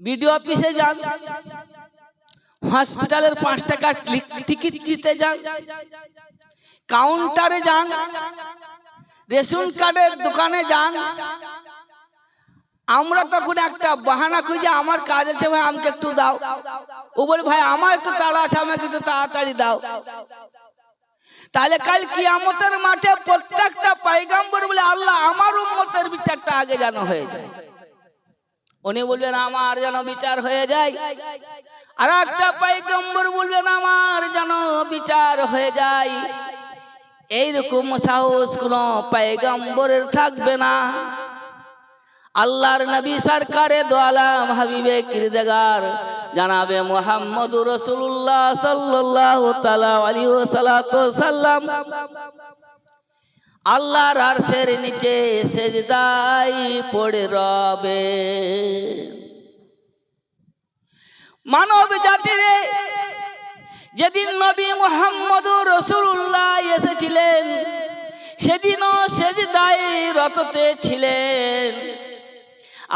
BDO অফিসে যান। হসপিটালের পাঁচ টাকা টিকিট দিতে যান। কাউন্টারে যান। রেশন কার্ডের দোকানে যান। আমরা তখন একটা বাহানা খুঁজে, আমার কাজ আছে ভাই, আমাকে একটু দাও। ও বলে, ভাই, আমার একটু তাড়া আছে, আমাকে একটু তাড়াতাড়ি দাও। তাহলে কাল কি কিয়ামতের মাঠে প্রত্যেকটা পাইগাম্বর বলে, আল্লাহ, আমার উম্মতের বিচারটা আগে যেন হয়ে যায়। উনি বলবেন, আমার যেন বিচার হয়ে যায়। আর একটা পাইগম্বর বলবেন, আমার যেন বিচার হয়ে যায়। এইরকম সাহস কোন পাইগম্বরের থাকবে না। আল্লাহর নবী সরকারে দোয়ালাম হাবিবে কিরদেগার জানাবে মোহাম্মদ রসুল্লাহ সাল্লাহ তালা আলী সাল্লাম আল্লাহর আরশের নিচে সেজদাই পড়ে রবে। মানব জাতিরে, যেদিন নবী মোহাম্মদ রসুল্লাহ এসেছিলেন, সেদিনও সেজদাই রততে ছিলেন।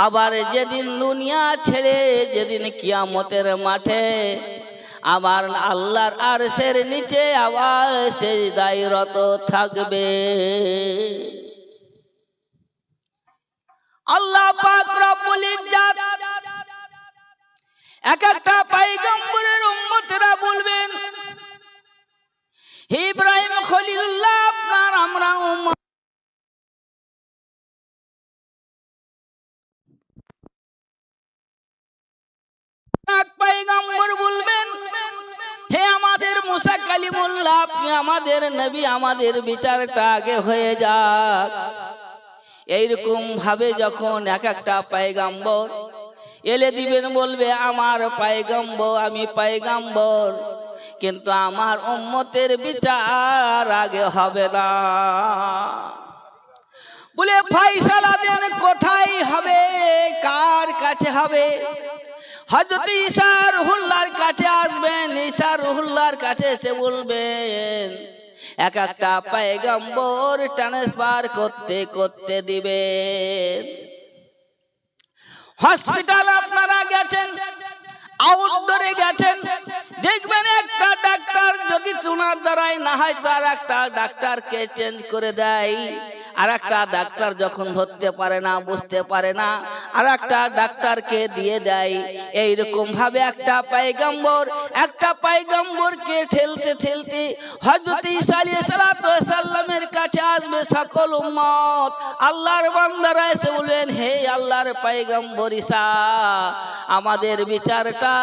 আবার যেদিন দুনিয়া ছেড়ে, যেদিন কিয়ামতের মাঠে আবার আল্লাহর আরশের নিচে আবার সেই দায়রত থাকবে। আল্লাহ এক একটা পাইগম্বরের উম্মতরা বলবেন ইব্রাহিম খলিলুল্লাহ, আপনার আমরা উম্মত পাইগম্বর মুসা কালিমুল্লাহ, আপনি আমাদের নবী, আমাদের বিচারটা আগে হয়ে যাক। এইরকম ভাবে যখন এক একটা পায়গাম্বর এলে দিবেন, বলবে, আমার পায়গাম্বর, আমি পায়গাম্বর। কিন্তু আমার উম্মতের বিচার আগে হবে না। বলে ফাইসালা দেন, কোথায় হবে? কার কাছে হবে? হজরত ঈশা রুহুল্লার কাছে আসবেন ঈশা রুহুল্লার কাছে এসে বলবেন, এক একটা পায়গাম্বর ট্রান্সফার করতে করতে দিবেন। হসপিটাল আপনারা গেছেন আউটডোরে গেছেন, দেখবেন একটা ডাক্তার যদি তোমার দ্বারাই না হয়, তার একটা ডাক্তারকে চেঞ্জ করে দেয়। আর একটা ডাক্তার যখন ধরতে পারে না, বুঝতে পারে না আর একটা ডাক্তারকে দিয়ে দেয়। এইরকম ভাবে একটা পায়গাম্বর, একটা পায়গাম্বরকে ঠেলতে ঠেলতে হজরত সালাতু সাল্লামের কাছে আসবে সকল উম্মত। আল্লাহর বান্দারা এসে বলবেন, হে আল্লাহর পায়গাম্বর ঈসা, আমাদের বিচারটা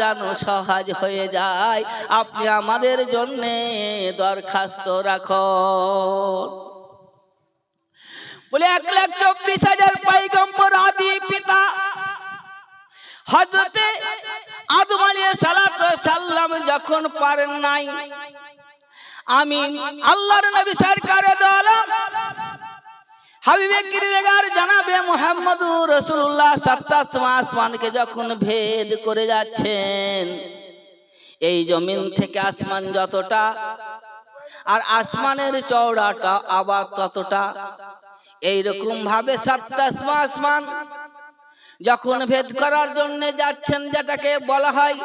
যেন সহজ হয়ে যায়। আপনি আমাদের জন্যে দরখাস্ত রাখুন। বলে এক লাখ চব্বিশ হাজার পাইগম্বর আদি পিতা। হজরতে আদম আলাইহিস সালাতু সাল্লাম যখন পারেন নাই, আমি আল্লাহর নবী সরকারে দোয়ালাম। হাবিবে কিরগার জানাবে মুহাম্মদুর রাসূলুল্লাহ, সাতাশ আসমানকে যখন ভেদ করে যাচ্ছেন, এই জমিন থেকে আসমান যতটা, আর আসমানের চওড়াটা আবার ততটা। এইরকম ভাবে আসমান যখন ভেদ করার জন্য যাচ্ছেন, যেটাকে বলা হয়,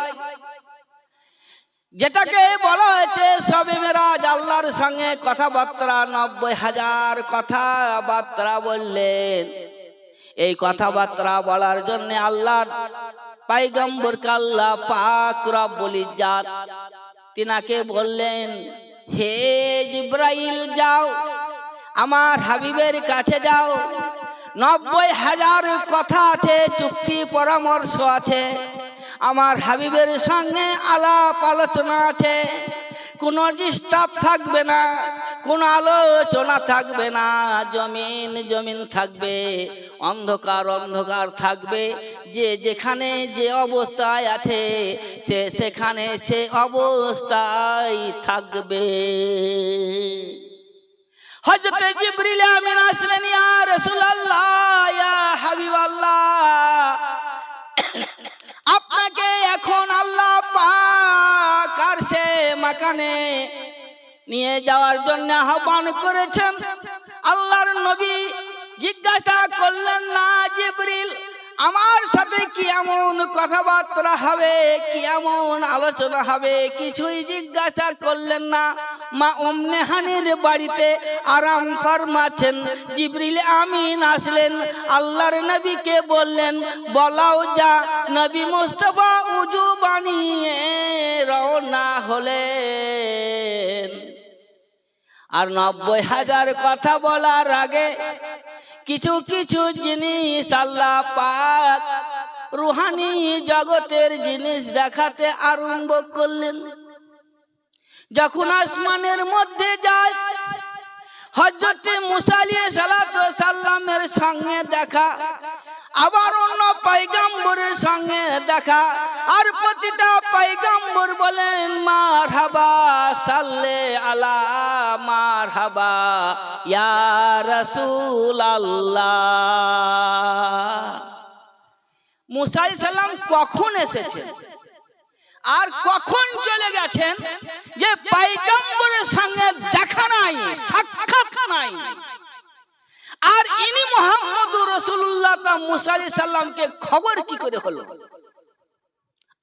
যেটাকে বলা হয়েছে, সবে মেরাজ, আল্লাহর সঙ্গে কথাবার্তা, নব্বই হাজার কথাবার্তা বললেন। এই কথাবার্তা বলার জন্য আল্লাহর পাইগম্বর আল্লাহ পাক রব্বুল ইজ্জাত তিনাকে বললেন, হে জিব্রাইল, যাও। আমার হাবিবের কাছে যাও। নব্বই হাজার কথা আছে, চুক্তি, পরামর্শ আছে। আমার হাবিবের সঙ্গে আলাপ আলোচনা আছে। কোনো ডিস্টার্ব থাকবে না, কোনো আলোচনা থাকবে না। জমিন জমিন থাকবে, অন্ধকার অন্ধকার থাকবে। যে যেখানে যে অবস্থায় আছে, সে সেখানে সে অবস্থায় থাকবে। হজরত জিবরিল আমিন আসলেন, ইয়া রাসূলুল্লাহ, ইয়া হাবিবাল্লাহ, আপনাকে এখন আল্লাহ পাক আর সে মাকানে নিয়ে যাওয়ার জন্য আহ্বান করেছেন। আল্লাহর নবী জিজ্ঞাসা করলেন, না জিবরিল, আমার সাথে কি এমন কথাবার্তা হবে, কি এমন আলোচনা হবে? কিছুই জিজ্ঞাসা করলেন না। মা অমনেহানের বাড়িতে আরাম ফরমাছেন। জিবরিল আমিন আসলেন। আল্লাহর নবীকে বললেন, বলাও যা, নবী মুস্তফা উজু বানিয়ে রওনা হলেন। আর নব্বই হাজার কথা বলার আগে কিছু কিছু জিনিস আল্লাহ পাক রুহানি জগতের জিনিস দেখাতে আরম্ভ করলেন। যখন আসমানের মধ্যে যায় হজরতে সালাত সাল্লামের সঙ্গে দেখা। আবার অন্য পাইগাম্বরের সঙ্গে দেখা। আর প্রতিটা পাইগাম্বর বলেন মার হাবা সাল্লে আলা মার হাবা ইয়া রসুল আল্লাহ মুসাই সাল্লাম কখন এসেছেন? আর কখন চলে গেছেন? যে পাইগাম্বরের সঙ্গে দেখা নাই, সাক্ষাৎ নাই। আর ইনি মোহাম্মদ রসুল্লাহ মুসা আলাইহিস সাল্লামকে খবর কি করে হলো?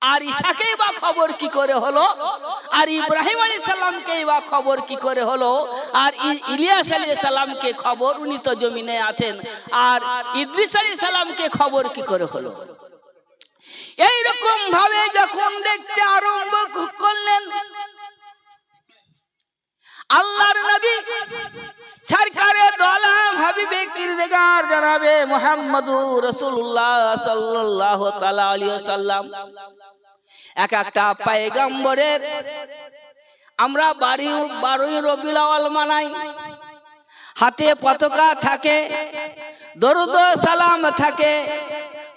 আর ঈশাকেই বা খবর কি করে হলো? আর ইব্রাহিম আলী সাল্লামকেই বা খবর কি করে হলো? আর ইলিয়াস আলী সাল্লামকে খবর, উনি তো জমিনে আছেন। আর ইদ্রিস আলী সাল্লামকে খবর কি করে হলো? এইরকম ভাবে যখন দেখতে আরম্ভ করলেন, আল্লাহর নবী সরকারে দলাম হাবিবে কিরদেগার জানাবে মোহাম্মদুর রাসূলুল্লাহ সাল্লাল্লাহু তাআলা আলাইহি ওয়াসাল্লাম। এক একটা পয়গম্বরের আমরা বাড়ি বারোই রবিউল আউয়াল মানাই। হাতে পতাকা থাকে, দরুদ সালাম থাকে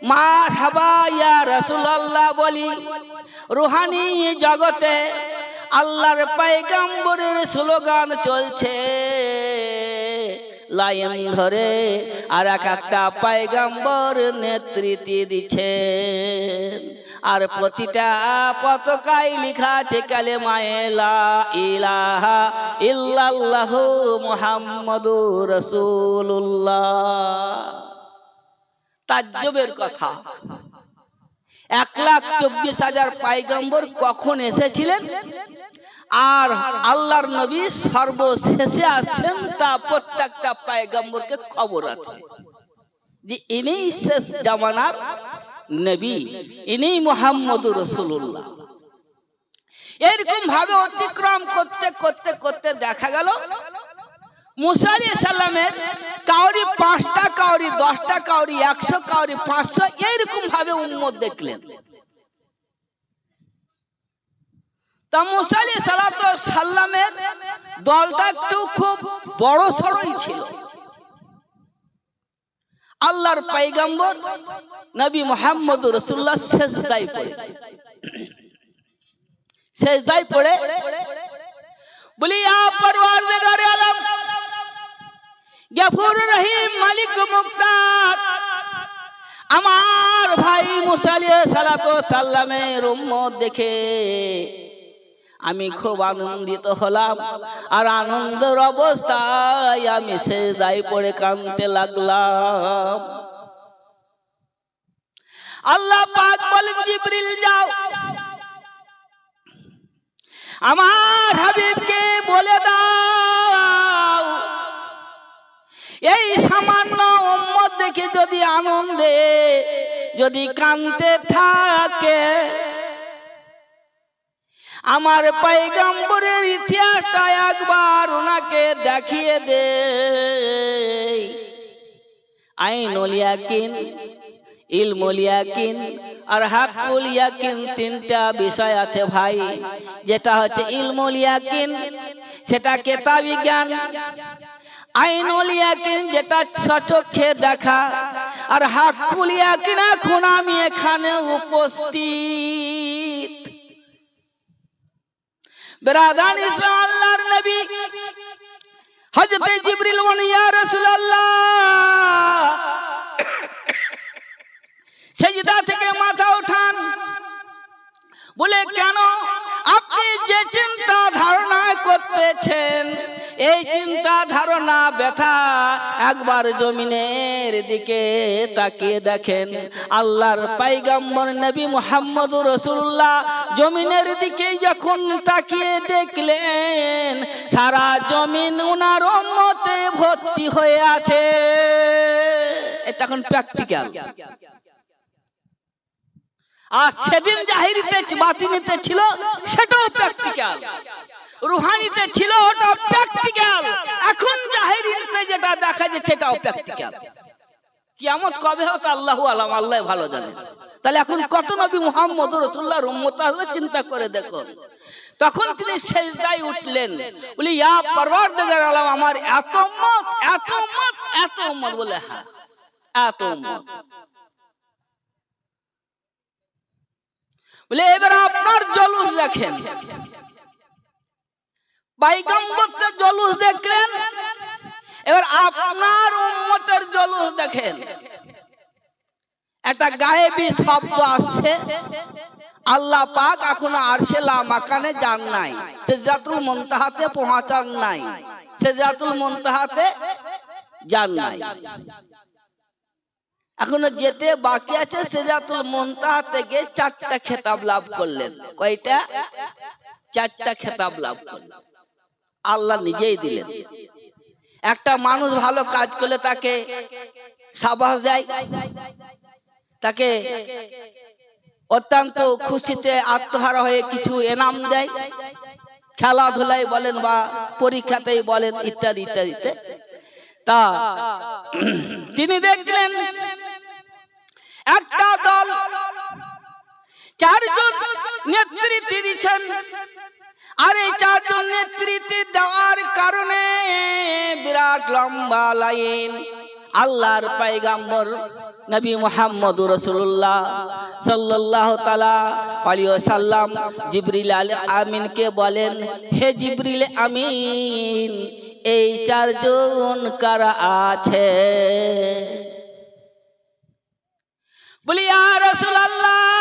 মার হাবা ইয়া রাসূলুল্লাহ বলি, রুহানি জগতে আল্লাহর পায়গাম্বরের স্লোগান চলছে। লাইন ধরে আর এক একটা পায়গাম্বর নেতৃত্ব দিচ্ছেন আর প্রতিটা পতাকায় লেখা আছে কালেমায়ে লা ইলাহা ইল্লাল্লাহু মুহাম্মাদুর রাসূলুল্লাহ। তাজ্জবের কথা। এক লাখ চব্বিশ হাজার পাইগম্বর কখন এসেছিলেন? আর আল্লাহর নবী সর্বশেষে আসছেন তা প্রত্যেকটা খবর আছে। যে ইনি শেষ জামানার নবী ইনি মোহাম্মদ রসুল্লাহ এরকম ভাবে অতিক্রম করতে করতে করতে দেখা গেল সাল্লামের কাউরি পাঁচটা কাউরি, দশটা কাউরি, একশো কাউরি, পাঁচশো এইরকম ভাবে উম্মত দেখলেন। তা সালাত সাল্লামের দলটা একটু খুব বড় সড়ই ছিল। আল্লাহর পাইগাম্বর নবী মোহাম্মদ রসুল্লাহ শেষ দায় পড়ে। শেষ দায় পড়ে। বলি আলম গফুর রহিম মালিক মুক্তার। আমার ভাই মুসালিয়ে সালাতো সাল্লামের উম্মত দেখে আমি খুব আনন্দিত হলাম। আর আনন্দের অবস্থায় আমি সে দায় পড়ে কাঁদতে লাগলাম। আল্লাহ পাক বলেন, জিবরিল, যাও। আমার হাবিবকে বলে দাও। এই সামান্য উম্মত দেখে যদি আনন্দে, যদি কানতে থাকে, আমার পাইগাম্বরের ইতিহাসটা একবার ওনাকে দেখিয়ে দে। আইনুল ইয়াকিন, ইলমুল ইয়াকিন, আর হাকুল ইয়াকিন তিনটা বিষয় আছে ভাই। যেটা হচ্ছে ইলমুল ইয়াকিন, সেটা কেতাবি জ্ঞান। আইনুল ইয়াকিন যেটা সচক্ষে দেখা, আর হাকুল ইয়াকিন এখন আমি এখানে উপস্থিত। বেরাদান ইসলাম আল্লাহর নবী, হযরতে জিবরিল বলেন ইয়া রাসূলুল্লাহ, সেজদা থেকে মাথা উঠান। বলে কেন আপনি যে চিন্তা ধারণা করতেছেন এই চিন্তা ধারণা ব্যথা একবার জমিনের দিকে তাকিয়ে দেখেন। আল্লাহর পাইগাম্বর নবী মুহাম্মদ রসুল্লাহ জমিনের দিকে যখন তাকিয়ে দেখলেন সারা জমিন উনার মতে ভর্তি হয়ে আছে। এটা এখন প্র্যাকটিক্যাল আর সেদিন জাহিরিতে বাতিনিতে ছিল, সেটাও প্র্যাকটিক্যাল রুহানিতে ছিল ওটা প্র্যাকটিক্যাল এখন জাহিরিতে যেটা দেখা যাচ্ছে সেটাও প্র্যাকটিক্যাল কিয়ামত কবে হতো আল্লাহ আলাম, আল্লাহ ভালো জানে তাহলে এখন কত নবী মুহাম্মদ রসুল্লাহর উম্মত আসবে, চিন্তা করে দেখুন তখন তিনি সেজদায় উঠলেন। বলি, ইয়া পরওয়ারদিগার আলম, আমার এত উম্মত এত উম্মত এত উম্মত। বলে হ্যাঁ এত উম্মত। বলে, এবার আপনার জলুস দেখেন। বাইগম্বরতে জলুস দেখলেন। এবার আপনার উম্মতের জলুস দেখেন। একটা গায়েবী শব্দ আসছে। আল্লাহ পাক এখনও আরশে মাকানে যান নাই। সে জাতুল মন্তাহাতে পৌঁছান নাই। সে জাতুল মন্তাহাতে যান নাই। এখনও যেতে বাকি আছে সেজাতুল মুনতাহা থেকে চারটা খেতাব লাভ করলেন। কয়টা? চারটা খেতাব লাভ করলেন। আল্লাহ নিজেই দিলেন। একটা মানুষ ভালো কাজ করলে তাকে সাবাস দেয়, তাকে অত্যন্ত খুশিতে আত্মহারা হয়ে কিছু এনাম দেয় খেলাধুলায় বলেন বা পরীক্ষাতেই বলেন ইত্যাদি, ইত্যাদিতে। তা তিনি দেখলেন দিচ্ছেন আর এই চারজন নেতৃত্ব দেওয়ার কারণে বিরাট লম্বা লাইন আল্লাহর পাইগাম্বর নবী মোহাম্মদ রসুল্লাহ সাল্লাহ তালা আলিয় সাল্লাম জিবরিল আল আমিনকে বলেন, হে জিবরিল আমিন, এই চারজন কারা আছে? বলি আপনার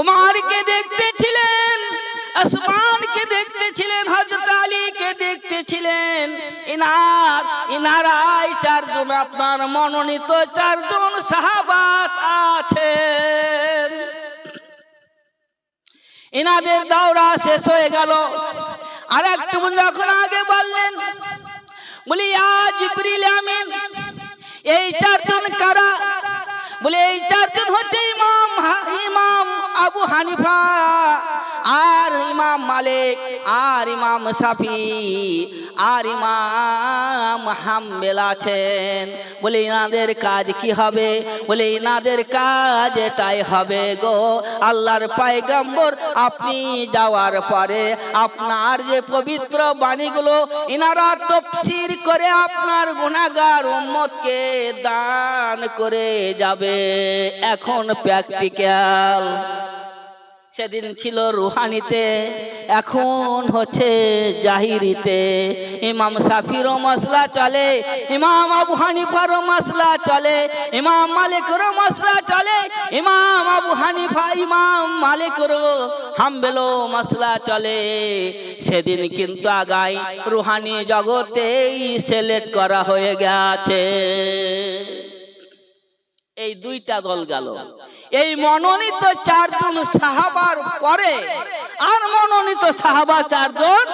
উমারকে দেখতেছিলেন, আসমানকে দেখতেছিলেন হজরত আলীকে দেখতেছিলেন। ইনার, ইনারাই চারজন, আপনার মনোনীত চারজন সাহাবাত আছেন। ইনাদের দাওরা শেষ হয়ে গেল। আর একটু যখন আগে বললেন, বলি আজ আমিন, এই চারজন কারা? বলে, এই চারজন হচ্ছে ইমাম ইমাম আবু হানিফা আর ইমাম মালিক আর ইমাম সাফি আর ইমাম হাম্বেল আছেন। বলে, ইনাদের কাজ কি হবে? বলে, ইনাদের কাজ এটাই হবে গো। আল্লাহর পায়গাম্বর আপনি যাওয়ার পরে আপনার যে পবিত্র বাণীগুলো ইনারা তফসির করে আপনার গুণাগার উম্মতকে দান করে যাবে। এখন প্র্যাকটিক্যাল সেদিন ছিল রুহানিতে, এখন হচ্ছে জাহিরিতে। ইমাম সাফিরও মশলা চলে, ইমাম আবু হানিফারও মশলা চলে, ইমাম মালিকেরও মশলা চলে, ইমাম আবু হানিফা, ইমাম মালিকেরও হাম্বেলো মশলা চলে। সেদিন কিন্তু আগাই রুহানি জগতেই সেলেক্ট করা হয়ে গেছে। এই দুইটা দল গেল। এই মনোনীত চারজন সাহাবার পরে আর মনোনীত সাহাবা চারজন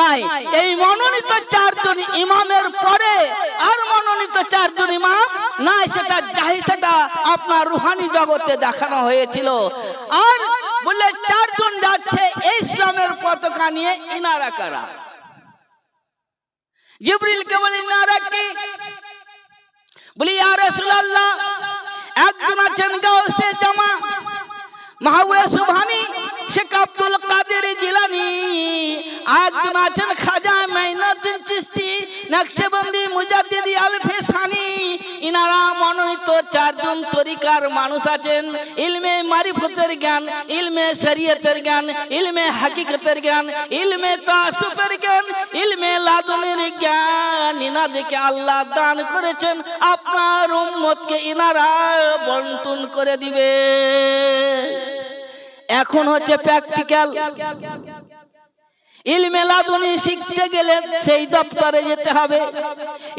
নাই। এই মনোনীত চারজন ইমামের পরে আর মনোনীত চারজন ইমাম নাই। সেটা যাই সেটা আপনার রুহানি জগতে দেখানো হয়েছিল। আর বললে চারজন যাচ্ছে ইসলামের পতাকা নিয়ে ইনারা কারা? জিবরিলকে বলে, ইনারা কি? বলি আর রাসূলুল্লাহ, একজন আছেন গাউসে জামা, মাহবুবে সুবহানি, শেখ আব্দুল কাদের জিলানি। একজন আছেন খাজা মাইনুদ্দিন চিস্তি নকশবন্দি মুজাদ্দিদি আলফে সানি ইনারা চারজন তরিকার মানুষ আছেন। ইলমে মারিফতের জ্ঞান, ইলমে শরীয়তের জ্ঞান, ইলমে হাকিকতের জ্ঞান, ইলমে তাসুফের জ্ঞান, ইলমে লাদুনের জ্ঞান। নিনাদিকে আল্লাহ দান করেছেন, আপনার উম্মতকে ইনারা বন্টন করে দিবে। এখন হচ্ছে প্র্যাকটিক্যাল ইলমে লাদুনি শিখতে গেলে সেই দপ্তরে যেতে হবে।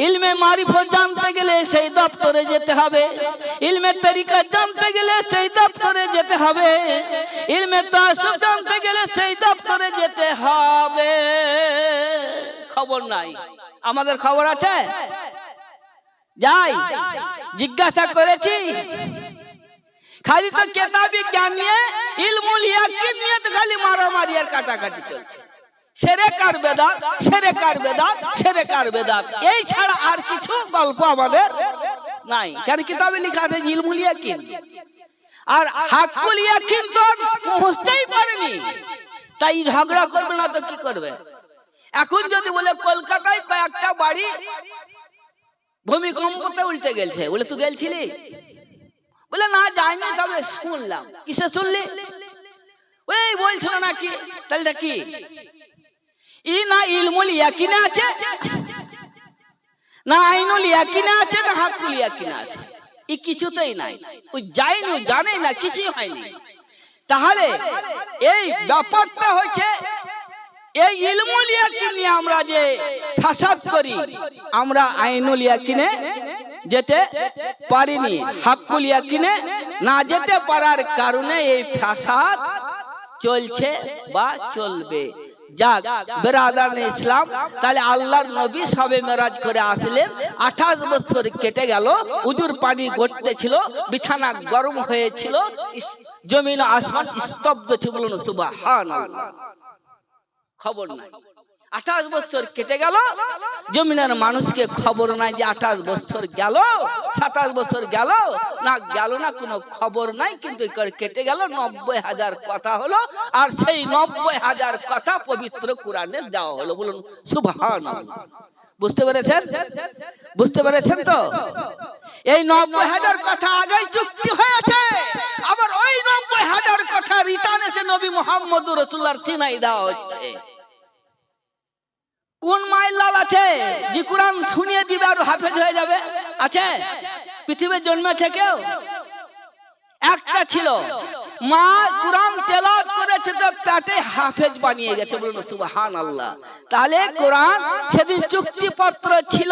ইলমে মারিফত জানতে গেলে সেই দপ্তরে যেতে হবে। ইলমে তরিকা জানতে গেলে সেই দপ্তরে যেতে হবে। ইলমে তাসুব জানতে গেলে সেই দপ্তরে যেতে হবে। খবর নাই। আমাদের খবর আছে? যাই, জিজ্ঞাসা করেছি। খালি তো কেতাবি জ্ঞান নিয়ে, ইলমুল ইয়াকিন নিয়ে তো খালি মারামারি আর কাটাকাটি চলছে। সেরে কার বেদাত সেরে কার বেদাত সেরে কার বেদাত এই ছাড়া আর কিছু গল্প আমাদের নাই। কারণ কিতাবে লেখা আছে ইলমুল ইয়াকিন আর হাকুল ইয়াকিন তো পৌঁছতেই পারেনি। তাই ঝগড়া করবে না তো কি করবে? এখন যদি বলে, কলকাতায় কয়েকটা বাড়ি ভূমিকম্পতে উল্টে গেছে বলে, তুই গেলছিলি? বলে, না, যাইনি, তবে শুনলাম। কিসে শুনলি? ওই বলছিল নাকি, তাহলে কি? ই না ইলমুল ইয়াকিনে আছে? না আইনুল ইয়াকিনে আছে, না হাকুল ইয়াকিনে আছে। ই কিছুতেই নাই। ওই যায়নি জানে না, কিছুই হয়নি। তাহলে এই ব্যাপারটা হচ্ছে, এই ইলমুল ইয়াকিন নিয়ে আমরা যে ফাসাদ করি, আমরা আইনুল ইয়াকিনে যেতে পারিনি হাক্কুল ইয়াকিনে না যেতে পারার কারণে এই ফাসাদ চলছে বা চলবে। যাক, বেরাদার ইসলাম। তাহলে আল্লাহর নবী সবে মেরাজ করে আসলেন। আঠাশ বছর কেটে গেল, উজুর পানি গড়তে ছিল বিছানা গরম হয়েছিল জমিন আসমান স্তব্ধ ছিল। বলুন সুবাহ খবর নাই। আঠাশ বছর কেটে গেল, জমিনের মানুষকে খবর নাই যে আঠাশ বছর গেল, সাতাশ বছর গেল। না গেল না, কোনো খবর নাই, কিন্তু কেটে গেল, নব্বই হাজার কথা হলো, আর সেই নব্বই হাজার কথা পবিত্র কোরআনে দেওয়া হলো, বলুন সুবহান বুঝতে পেরেছেন? বুঝতে পেরেছেন তো? এই নব্বই হাজার কথা আগেই চুক্তি হয়েছে, আবার ওই নব্বই হাজার কথা রিটার্ন এসে নবী মোহাম্মদ রসুল্লার সিনাই দেওয়া হচ্ছে। কোন মাইল লাল আছে? যে কোরআন শুনিয়ে দিবে আর হাফেজ হয়ে যাবে? আছে? পৃথিবীর জন্ম কেউ একটা ছিল। মা কোরআন তেলাওয়াত করেছে তো পেটে হাফেজ বানিয়ে গেছে। বলুন সুবহান আল্লাহ তাহলে কোরআন সেদিন চুক্তিপত্র ছিল,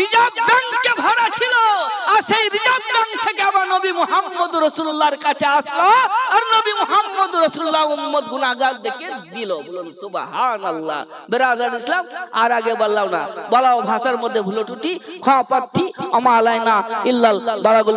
রিজার্ভ ব্যাংকে ভরা ছিল। আর সেই রিজার্ভ ব্যাংক থেকে আবার নবী মুহাম্মদ রসুল্লাহর কাছে আসলো আর নবী মুহাম্মদ রসুল্লাহ উম্মদ গুনাহগার দেখে দিল। বলুন সুবহান আল্লাহ বেরাদার ইসলাম, আর আগে বললাম না। বলাও ভাষার মধ্যে ভুলো টুটি ক্ষমা প্রার্থী আমা আলাইনা ইল্লাল, বারাগুল